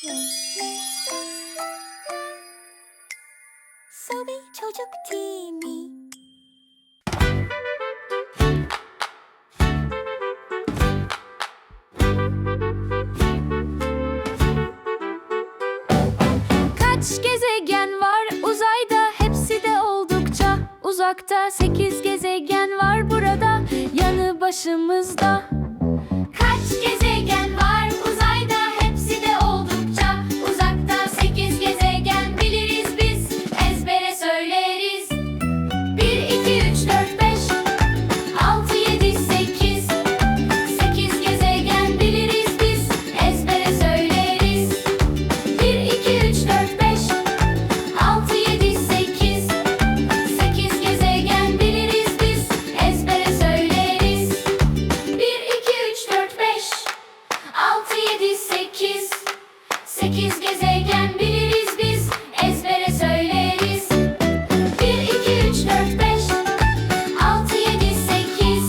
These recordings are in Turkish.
Sobi Çocuk TV Kaç gezegen var? Uzayda hepsi de oldukça uzakta. Sekiz gezegen var burada yanı başımızda Sekiz gezegen biliriz biz, ezbere söyleriz. Bir, iki, üç, dört, beş, altı, yedi, sekiz.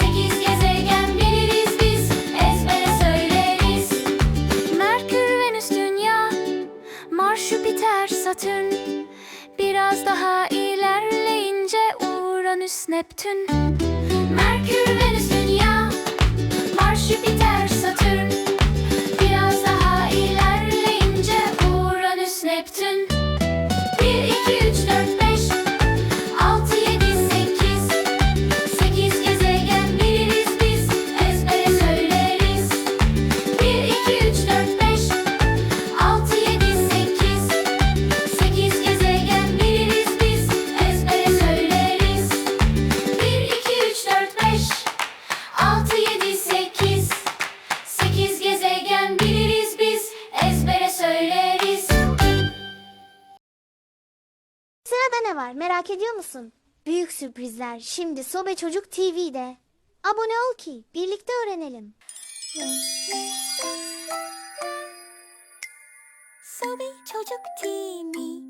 Sekiz gezegen biliriz biz, ezbere söyleriz. Merkür, Venüs, Dünya, Mars, Jüpiter, Satürn. Biraz daha ilerleyince Uranüs, Neptün. Merkür, Venüs, ne var merak ediyor musun? Büyük sürprizler şimdi Sobe Çocuk TV'de. Abone ol ki birlikte öğrenelim. Sobi Çocuk TV